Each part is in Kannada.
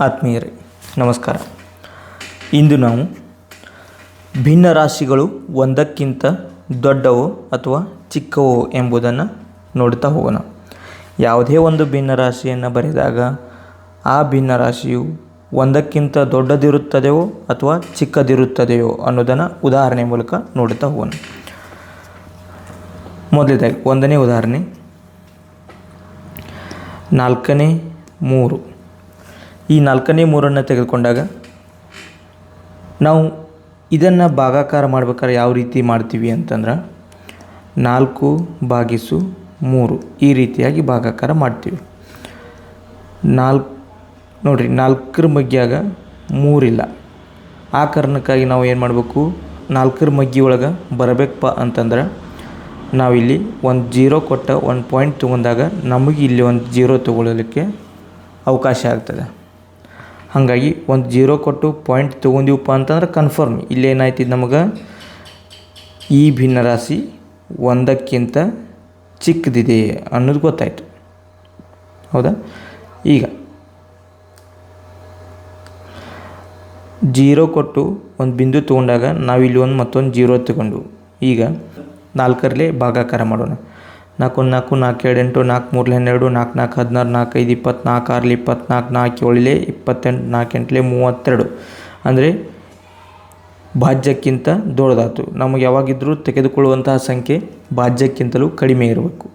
ಆತ್ಮೀಯರೇ, ನಮಸ್ಕಾರ. ಇಂದು ನಾವು ಭಿನ್ನ ರಾಶಿಗಳು ಒಂದಕ್ಕಿಂತ ದೊಡ್ಡವೋ ಅಥವಾ ಚಿಕ್ಕವೋ ಎಂಬುದನ್ನು ನೋಡ್ತಾ ಹೋಗೋಣ. ಯಾವುದೇ ಒಂದು ಭಿನ್ನ ರಾಶಿಯನ್ನು ಬರೆದಾಗ ಆ ಭಿನ್ನ ರಾಶಿಯು ಒಂದಕ್ಕಿಂತ ದೊಡ್ಡದಿರುತ್ತದೆಯೋ ಅಥವಾ ಚಿಕ್ಕದಿರುತ್ತದೆಯೋ ಅನ್ನೋದನ್ನು ಉದಾಹರಣೆ ಮೂಲಕ ನೋಡ್ತಾ ಹೋಗೋಣ. ಮೊದಲನೇದಾಗಿ, ಒಂದನೇ ಉದಾಹರಣೆ. ನಾಲ್ಕನೇ ಮೂರು. ಈ ನಾಲ್ಕನೇ ಮೂರನ್ನು ತೆಗೆದುಕೊಂಡಾಗ, ನಾವು ಇದನ್ನು ಭಾಗಾಕಾರ ಮಾಡ್ಬೇಕಾದ್ರೆ ಯಾವ ರೀತಿ ಮಾಡ್ತೀವಿ ಅಂತಂದ್ರೆ, ನಾಲ್ಕು ಭಾಗಿಸು ಮೂರು ಈ ರೀತಿಯಾಗಿ ಭಾಗಾಕಾರ ಮಾಡ್ತೀವಿ. ನಾಲ್ಕು ನೋಡಿರಿ ನಾಲ್ಕರ ಮಗ್ಗಿಯಾಗ ಮೂರಿಲ್ಲ. ಆ ಕಾರಣಕ್ಕಾಗಿ ನಾವು ಏನು ಮಾಡಬೇಕು, ನಾಲ್ಕರ ಮಗ್ಗಿ ಒಳಗೆ ಬರಬೇಕಪ್ಪ ಅಂತಂದ್ರೆ ನಾವಿಲ್ಲಿ ಒಂದು ಜೀರೋ ಕೊಟ್ಟ ಒಂದು ಪಾಯಿಂಟ್ ತೊಗೊಂಡಾಗ ನಮಗೆ ಇಲ್ಲಿ ಒಂದು ಜೀರೋ ತೊಗೊಳ್ಳಲಿಕ್ಕೆ ಅವಕಾಶ ಆಗ್ತದೆ. ಹಾಗಾಗಿ ಒಂದು ಜೀರೋ ಕೊಟ್ಟು ಪಾಯಿಂಟ್ ತೊಗೊಂಡಿವಪ್ಪ ಅಂತಂದ್ರೆ ಕನ್ಫರ್ಮ್ ಇಲ್ಲೇನಾಯ್ತು ನಮಗೆ? ಈ ಭಿನ್ನರಾಶಿ ಒಂದಕ್ಕಿಂತ ಚಿಕ್ಕದಿದೆ ಅನ್ನೋದು ಗೊತ್ತಾಯಿತು. ಹೌದಾ? ಈಗ ಜೀರೋ ಕೊಟ್ಟು ಒಂದು ಬಿಂದು ತೊಗೊಂಡಾಗ ನಾವಿಲ್ಲಿ ಒಂದು ಮತ್ತೊಂದು ಜೀರೋ ತಗೊಂಡು ಈಗ ನಾಲ್ಕರಲ್ಲೇ ಭಾಗಾಕಾರ ಮಾಡೋಣ. ನಾಲ್ಕು ನಾಲ್ಕು ನಾಲ್ಕು ಎರಡು ಎಂಟು ನಾಲ್ಕು, ಮೂರ್ಲೆ ಹನ್ನೆರಡು, ನಾಲ್ಕು ನಾಲ್ಕು, ಹದಿನಾರು ನಾಲ್ಕೈದು ಇಪ್ಪತ್ನಾಲ್ಕು, ಆರಲಿ ಇಪ್ಪತ್ನಾಲ್ಕು, ನಾಲ್ಕು, ಏಳಲೆ ಇಪ್ಪತ್ತೆಂಟು, ನಾಲ್ಕು, ಎಂಟಲೆ ಮೂವತ್ತೆರಡು. ಅಂದರೆ ಭಾಜ್ಯಕ್ಕಿಂತ ದೊಡ್ಡದಾತು ನಮಗೆ ಯಾವಾಗಿದ್ದರೂ ತೆಗೆದುಕೊಳ್ಳುವಂತಹ ಸಂಖ್ಯೆ ಭಾಜ್ಯಕ್ಕಿಂತಲೂ ಕಡಿಮೆ ಇರಬೇಕು.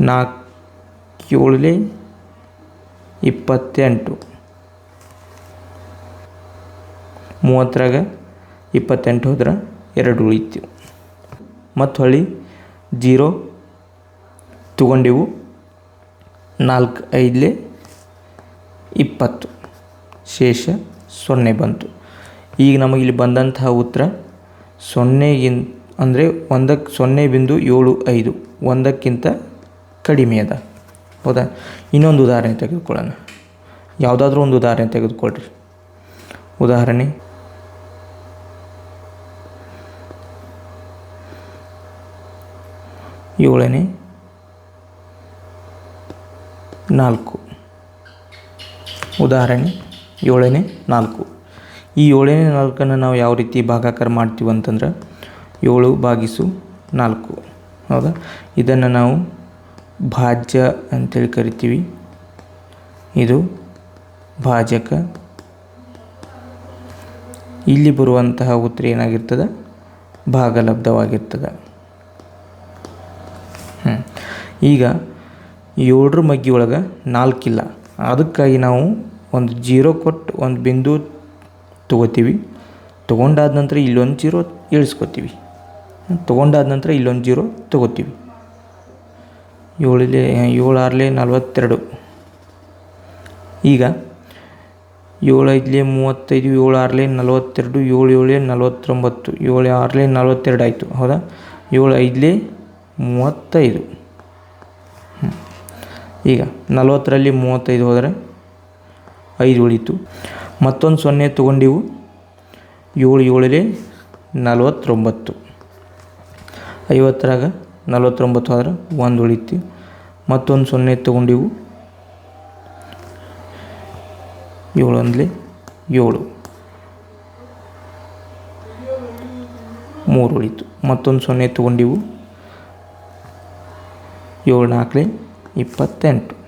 ನಾಲ್ಕು, ಏಳಲೆ ಇಪ್ಪತ್ತೆಂಟು. ಮೂವತ್ತರಾಗ ಇಪ್ಪತ್ತೆಂಟು ಹೋದ್ರೆ ಎರಡು ಉಳಿತು ಮತ್ತು ಹೊಳ್ಳಿ ಜೀರೋ ತಗೊಂಡೆವು ನಾಲ್ಕು ಐದಲೇ ಇಪ್ಪತ್ತು. ಶೇಷ ಸೊನ್ನೆ ಬಂತು. ಈಗ ನಮಗೆ ಇಲ್ಲಿ ಬಂದಂತಹ ಉತ್ತರ ಸೊನ್ನೆಗಿನ್ ಅಂದರೆ ಒಂದಕ್ಕೆ ಸೊನ್ನೆ ಬಿಂದು ಏಳು ಐದು, ಒಂದಕ್ಕಿಂತ ಕಡಿಮೆ ಅದ. ಹೌದಾ? ಇನ್ನೊಂದು ಉದಾಹರಣೆ ತೆಗೆದುಕೊಳ್ಳೋಣ. ಯಾವುದಾದ್ರೂ ಒಂದು ಉದಾಹರಣೆ ತೆಗೆದುಕೊಳ್ಳ್ರಿ ಉದಾಹರಣೆ ಏಳನೇ, ನಾಲ್ಕು. ಉದಾಹರಣೆ, ಏಳನೇ, ನಾಲ್ಕು. ಈ ಏಳನೇ, ನಾಲ್ಕನ್ನು ನಾವು ಯಾವ ರೀತಿ ಭಾಗಾಕಾರ ಮಾಡ್ತೀವಿ ಅಂತಂದ್ರೆ, ಏಳು ಭಾಗಿಸು ನಾಲ್ಕು. ಹೌದಾ? ಇದನ್ನು ನಾವು ಭಾಜ್ಯ ಅಂತೇಳಿ ಕರಿತೀವಿ. ಇದು ಭಾಜಕ. ಇಲ್ಲಿ ಬರುವಂತಹ ಉತ್ತರ ಏನಾಗಿರ್ತದೆ? ಭಾಗಲಬ್ಧವಾಗಿರ್ತದೆ. ಈಗ ಏಳರ ಮಗ್ಗಿ ಒಳಗೆ ನಾಲ್ಕಿಲ್ಲ ಅದಕ್ಕಾಗಿ ನಾವು ಒಂದು ಜೀರೋ ಕೊಟ್ಟು ಒಂದು ಬಿಂದು ತೊಗೋತೀವಿ. ತೊಗೊಂಡಾದ ನಂತರ ಇಲ್ಲೊಂದು ಜೀರೋ ಇಳಿಸ್ಕೊತೀವಿ. ತೊಗೊಂಡಾದ ನಂತರ ಇಲ್ಲೊಂದು ಜೀರೋ ತೊಗೋತೀವಿ. ಏಳಲೆ ಏಳು ಆರಲೆ ನಲ್ವತ್ತೆರಡು. ಈಗ ಏಳು ಐದಲೇ ಮೂವತ್ತೈದು ಏಳು ಆರಲೆ ನಲವತ್ತೆರಡು ಏಳು ಏಳೆ ನಲವತ್ತೊಂಬತ್ತು ಏಳು ಆರಲೆ ನಲವತ್ತೆರಡು ಆಯಿತು. ಹೌದಾ? ಏಳು ಐದಲೆ ಮೂವತ್ತೈದು. ಈಗ ನಲವತ್ತರಲ್ಲಿ ಮೂವತ್ತೈದು ಹೋದರೆ ಐದು ಉಳಿತು ಮತ್ತೊಂದು ಸೊನ್ನೆ ತೊಗೊಂಡಿವು. ಏಳು ಏಳಲ್ಲಿ ನಲವತ್ತೊಂಬತ್ತು. ಐವತ್ತರಾಗ ನಲವತ್ತೊಂಬತ್ತು ಆದರೆ ಒಂದು ಉಳಿತು ಮತ್ತೊಂದು ಸೊನ್ನೆ ತೊಗೊಂಡಿವು. ಏಳು ಒಂದಲೇ ಏಳು. ಮೂರು ಉಳಿತು ಮತ್ತೊಂದು ಸೊನ್ನೆ ತೊಗೊಂಡಿವು. ಏಳು ನಾಲ್ಕಲೆ ಇಪ್ಪತ್ತೆಂಟು.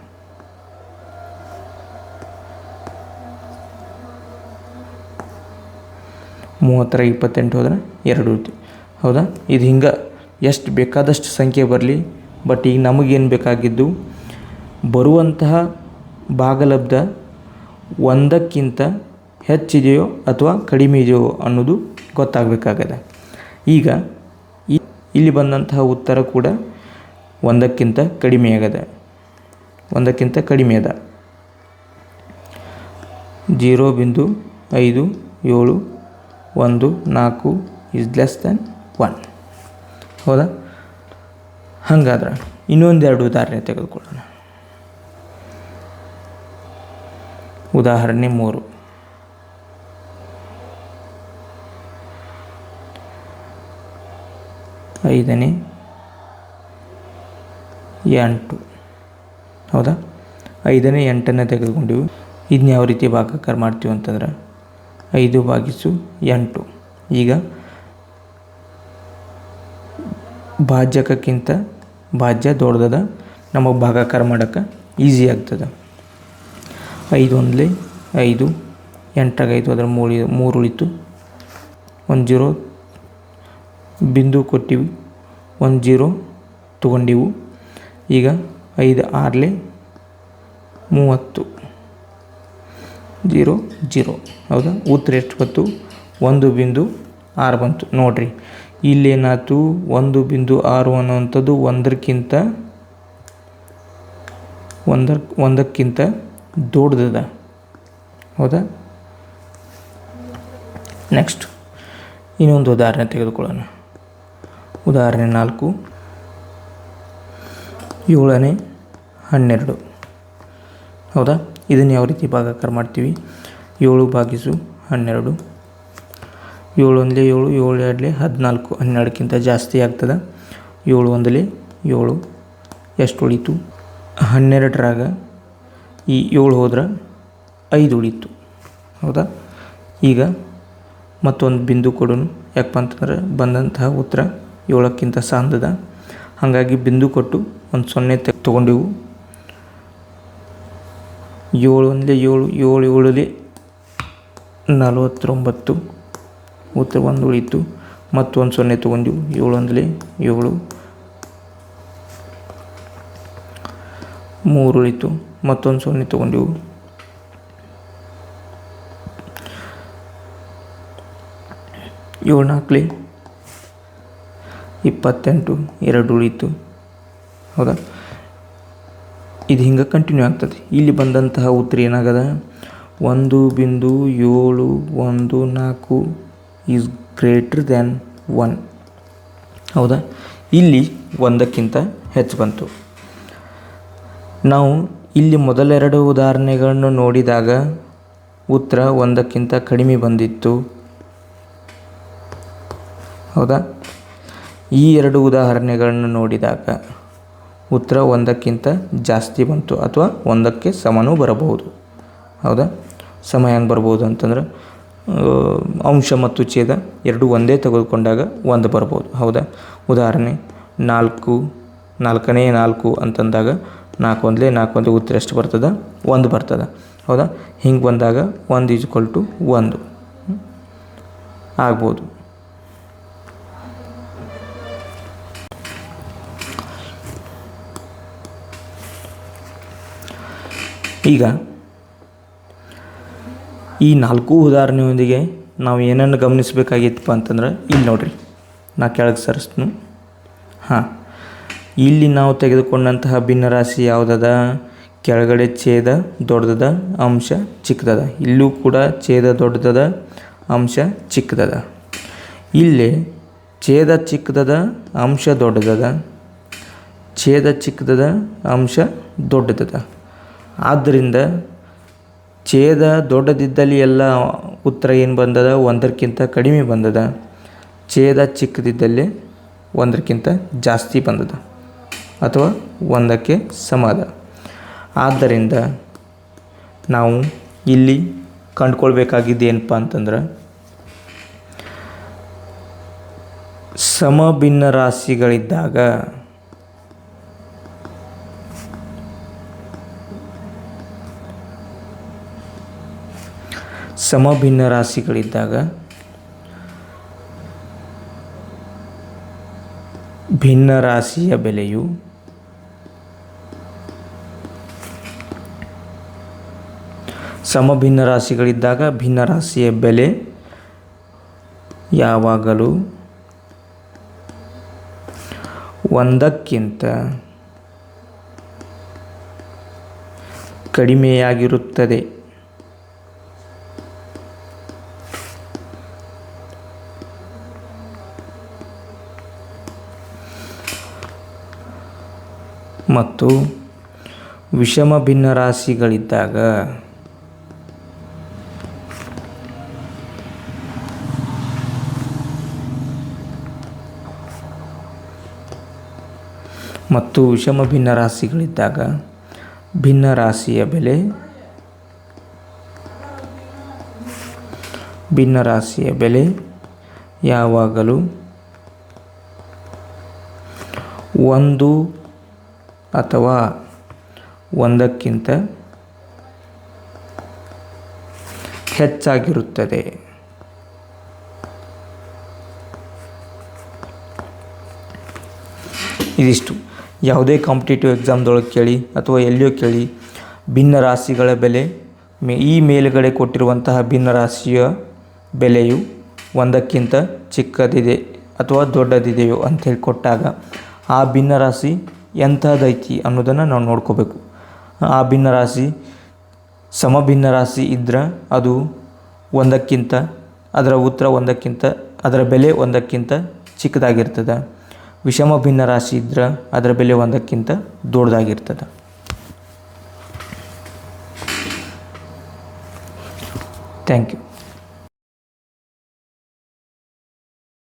ಮೂವತ್ತರ ಇಪ್ಪತ್ತೆಂಟು ಹೋದ್ರೆ ಎರಡು ಹೌದಾ? ಇದು ಹಿಂಗೆ ಎಷ್ಟು ಬೇಕಾದಷ್ಟು ಸಂಖ್ಯೆ ಬರಲಿ, ಬಟ್ ಈಗ ನಮಗೇನು ಬೇಕಾಗಿದ್ದು, ಬರುವಂತಹ ಭಾಗಲಬ್ಧ ಒಂದಕ್ಕಿಂತ ಹೆಚ್ಚಿದೆಯೋ ಅಥವಾ ಕಡಿಮೆ ಇದೆಯೋ ಅನ್ನೋದು ಗೊತ್ತಾಗಬೇಕಾಗದೆ. ಈಗ ಇಲ್ಲಿ ಬಂದಂತಹ ಉತ್ತರ ಕೂಡ ಒಂದಕ್ಕಿಂತ ಕಡಿಮೆ ಆಗದೆ. ಒಂದಕ್ಕಿಂತ ಕಡಿಮೆ ಅದ. ಜೀರೋ ಬಿಂದು ಐದು ಏಳು ಒಂದು ನಾಲ್ಕು ಇಸ್ ಲೆಸ್ ದೆನ್ ಒನ್ ಹೌದಾ? ಹಾಗಾದ್ರೆ ಇನ್ನೊಂದೆರಡು ಉದಾಹರಣೆ ತೆಗೆದುಕೊಳ್ಳೋಣ. ಉದಾಹರಣೆ ಮೂರು. ಐದನೇ ಎಂಟು. ಹೌದಾ? ಐದನೇ, ಎಂಟನೇ ತೆಗೆದುಕೊಂಡಿವಿ. ಇದನ್ನ ಯಾವ ರೀತಿ ಭಾಗಾಕಾರ ಮಾಡ್ತೀವಿ ಅಂತಂದ್ರೆ ಐದು ಭಾಗಿಸು ಎಂಟು. ಈಗ ಭಾಜ್ಯಕ್ಕಿಂತ ಭಾಜ್ಯ ದೊಡ್ಡದ ನಮಗೆ ಭಾಗಾಕಾರ ಮಾಡೋಕ್ಕೆ ಈಸಿ ಆಗ್ತದೆ. ಐದು ಒಂದಲೇ ಐದು ಎಂಟಾಗೈದು ಅದರ ಮೂರು ಮೂರು ಉಳಿತು. ಒಂದು ಜೀರೋ ಬಿಂದು ಕೊಟ್ಟಿವಿ. ಒಂದು ಜೀರೋ ತೊಗೊಂಡಿವು. ಈಗ ಐದು ಆರ್ಲೆ ಮೂವತ್ತು. Zero zero. ಹೌದಾ? ಉತ್ತರ ಎಷ್ಟು ಬಂತು? ಒಂದು ಬಿಂದು ಆರು ಬಂತು. ನೋಡಿರಿ. ಇಲ್ಲೇನಾಯ್ತು? ಒಂದು ಬಿಂದು ಆರು ಅನ್ನೋವಂಥದ್ದು ಒಂದಕ್ಕಿಂತ, ಒಂದರ, ಒಂದಕ್ಕಿಂತ ದೊಡ್ಡದದ. ಹೌದಾ? ನೆಕ್ಸ್ಟ್ ಇನ್ನೊಂದು ಉದಾಹರಣೆ ತೆಗೆದುಕೊಳ್ಳೋಣ. ಉದಾಹರಣೆ ನಾಲ್ಕು. ಏಳನೇ ಹನ್ನೆರಡು. ಹೌದಾ? ಇದನ್ನು ಯಾವ ರೀತಿ ಭಾಗಾಕಾರ ಮಾಡ್ತೀವಿ? ಏಳು ಭಾಗಿಸು ಹನ್ನೆರಡು. ಏಳು ಒಂದಲೇ ಏಳು ಏಳು ಎರಡಲೇ ಹದಿನಾಲ್ಕು ಹನ್ನೆರಡಕ್ಕಿಂತ ಜಾಸ್ತಿ ಆಗ್ತದೆ? ಏಳು ಒಂದಲೇ ಏಳು. ಎಷ್ಟು ಉಳಿತು? ಹನ್ನೆರಡರಾಗ ಈ ಏಳು ಹೋದ್ರೆ ಐದು ಉಳಿತು. ಹೌದಾ? ಈಗ ಮತ್ತೊಂದು ಬಿಂದು ಕೊಡೋನು ಯಾಕಪ್ಪ ಅಂತಂದ್ರೆ ಬಂದಂತಹ ಉತ್ತರ ಏಳಕ್ಕಿಂತ ಸಾಂದದ ಹಾಗಾಗಿ ಬಿಂದು ಕೊಟ್ಟು ಒಂದು ಸೊನ್ನೆ ತೆ ತೊಗೊಂಡೆವು. ಏಳು ಒಂದಲೇ ಏಳು ಏಳು ಏಳಲೇ ನಲವತ್ತೊಂಬತ್ತು. ಉತ್ತರ ಒಂದು ಉಳೀತು. ಮತ್ತೊಂದು ಸೊನ್ನೆ ತೊಗೊಂಡೆವು. ಏಳು ಒಂದಲೇ ಏಳು. ಮೂರು ಉಳಿತು. ಮತ್ತೊಂದು ಸೊನ್ನೆ ತೊಗೊಂಡೆವು. ಏಳು ನಾಲ್ಕಲಿ ಇಪ್ಪತ್ತೆಂಟು, ಎರಡು ಉಳಿತು. ಹೌದಾ? ಇದು ಹಿಂಗೆ ಕಂಟಿನ್ಯೂ ಆಗ್ತದೆ. ಇಲ್ಲಿ ಬಂದಂತಹ ಉತ್ತರ ಏನಾಗದ? ಒಂದು ಬಿಂದು ಏಳು, ಒಂದು ನಾಲ್ಕು ಈಸ್ ಗ್ರೇಟರ್ ದ್ಯಾನ್ ಒನ್ ಹೌದಾ? ಇಲ್ಲಿ ಒಂದಕ್ಕಿಂತ ಹೆಚ್ಚು ಬಂತು. ನಾವು ಇಲ್ಲಿ ಮೊದಲೆರಡು ಉದಾಹರಣೆಗಳನ್ನು ನೋಡಿದಾಗ ಉತ್ತರ ಒಂದಕ್ಕಿಂತ ಕಡಿಮೆ ಬಂದಿತ್ತು. ಹೌದಾ? ಈ ಎರಡು ಉದಾಹರಣೆಗಳನ್ನು ನೋಡಿದಾಗ ಉತ್ತರ ಒಂದಕ್ಕಿಂತ ಜಾಸ್ತಿ ಬಂತು ಅಥವಾ ಒಂದಕ್ಕೆ ಸಮನೂ ಬರಬಹುದು. ಹೌದಾ? ಸಮ ಹೆಂಗೆ ಬರ್ಬೋದು ಅಂತಂದ್ರೆ ಅಂಶ ಮತ್ತು ಛೇದ ಎರಡು ಒಂದೇ ತೆಗೆದುಕೊಂಡಾಗ ಒಂದು ಬರ್ಬೋದು. ಹೌದಾ? ಉದಾಹರಣೆ, ನಾಲ್ಕು, ನಾಲ್ಕನೇ ನಾಲ್ಕು ಅಂತಂದಾಗ ನಾಲ್ಕು ಒಂದಲೇ ನಾಲ್ಕು ಒಂದೇ ಉತ್ತರ ಎಷ್ಟು ಬರ್ತದೆ? ಒಂದು ಬರ್ತದೆ. ಹೌದಾ? ಹಿಂಗೆ ಬಂದಾಗ ಒಂದು ಈಜ್ಕೊಲ್ ಟು ಒಂದು. ಆಗ್ಬೋದು. ಈಗ ಈ ನಾಲ್ಕು ಉದಾಹರಣೆಯೊಂದಿಗೆ ನಾವು ಏನನ್ನು ಗಮನಿಸಬೇಕಾಗಿತ್ತಪ್ಪ ಅಂತಂದ್ರೆ ಇಲ್ಲಿ ನೋಡ್ರಿ, ನಾ ಕೆಳಗೆ ಸರಿಸ್ತೀನಿ. ಹಾಂ, ಇಲ್ಲಿ ನಾವು ತೆಗೆದುಕೊಂಡಂತಹ ಭಿನ್ನರಾಶಿ ಯಾವುದದ? ಕೆಳಗಡೆ ಛೇದ ದೊಡ್ಡದದ, ಅಂಶ ಚಿಕ್ಕದದ. ಇಲ್ಲೂ ಕೂಡ ಛೇದ ದೊಡ್ಡದದ, ಅಂಶ ಚಿಕ್ಕದದ. ಇಲ್ಲಿ ಛೇದ ಚಿಕ್ಕದದ, ಅಂಶ ದೊಡ್ಡದದ. ಛೇದ ಚಿಕ್ಕದದ, ಅಂಶ ದೊಡ್ಡದದ. ಆದ್ದರಿಂದ ಛೇದ ದೊಡ್ಡದಿದ್ದಲ್ಲಿ ಎಲ್ಲ ಉತ್ತರ ಏನು ಬಂದದ? ಒಂದಕ್ಕಿಂತ ಕಡಿಮೆ ಬಂದದ. ಛೇದ ಚಿಕ್ಕದಿದ್ದಲ್ಲಿ ಒಂದಕ್ಕಿಂತ ಜಾಸ್ತಿ ಬಂದದ ಅಥವಾ ಒಂದಕ್ಕೆ ಸಮ ಅದ ಆದ್ದರಿಂದ ನಾವು ಇಲ್ಲಿ ಕಂಡುಕೊಳ್ಬೇಕಾಗಿದ್ದು ಏನಪ್ಪ ಅಂತಂದ್ರೆ, ಸಮಭಿನ್ನ ರಾಶಿಗಳಿದ್ದಾಗ ಸಮಭಿನ್ನ ರಾಶಿಗಳಿದ್ದಾಗ ಭಿನ್ನ ರಾಶಿಯ ಬೆಲೆಯು ಸಮಭಿನ್ನ ರಾಶಿಗಳಿದ್ದಾಗ ಭಿನ್ನ ರಾಶಿಯ ಬೆಲೆ ಯಾವಾಗಲೂ ಒಂದಕ್ಕಿಂತ ಕಡಿಮೆಯಾಗಿರುತ್ತದೆ. ಮತ್ತು ವಿಷಮ ಭಿನ್ನ ರಾಶಿಗಳಿದ್ದಾಗ ಮತ್ತು ವಿಷಮ ಭಿನ್ನ ರಾಶಿಗಳಿದ್ದಾಗ ಭಿನ್ನ ರಾಶಿಯ ಬೆಲೆ, ಭಿನ್ನರಾಶಿಯ ಬೆಲೆ ಯಾವಾಗಲೂ ಒಂದು ಅಥವಾ ಒಂದಕ್ಕಿಂತ ಹೆಚ್ಚಾಗಿರುತ್ತದೆ. ಇದಿಷ್ಟು. ಯಾವುದೇ ಕಾಂಪಿಟೇಟಿವ್ ಎಕ್ಸಾಮ್ದೊಳಗೆ ಕೇಳಿ ಅಥವಾ ಎಲ್ಲಿಯೋ ಕೇಳಿ, ಭಿನ್ನ ರಾಶಿಗಳ ಬೆಲೆ, ಮೇ, ಈ ಮೇಲುಗಡೆ ಕೊಟ್ಟಿರುವಂತಹ ಭಿನ್ನ ರಾಶಿಯ ಬೆಲೆಯು ಒಂದಕ್ಕಿಂತ ಚಿಕ್ಕದಿದೆ ಅಥವಾ ದೊಡ್ಡದಿದೆಯೋ ಅಂಥೇಳಿ ಕೊಟ್ಟಾಗ ಆ ಭಿನ್ನ ರಾಶಿ ಎಂಥದ್ದೈತಿ ಅನ್ನೋದನ್ನು ನಾವು ನೋಡ್ಕೋಬೇಕು. ಆ ಭಿನ್ನ ರಾಶಿ ಸಮಭಿನ್ನ ರಾಶಿ ಇದ್ರೆ ಅದು ಒಂದಕ್ಕಿಂತ, ಅದರ ಉತ್ತರ ಒಂದಕ್ಕಿಂತ, ಅದರ ಬೆಲೆ ಒಂದಕ್ಕಿಂತ ಚಿಕ್ಕದಾಗಿರ್ತದೆ. ವಿಷಮ ಭಿನ್ನ ರಾಶಿ ಇದ್ರೆ ಅದರ ಬೆಲೆ ಒಂದಕ್ಕಿಂತ ದೊಡ್ಡದಾಗಿರ್ತದೆ. Thank you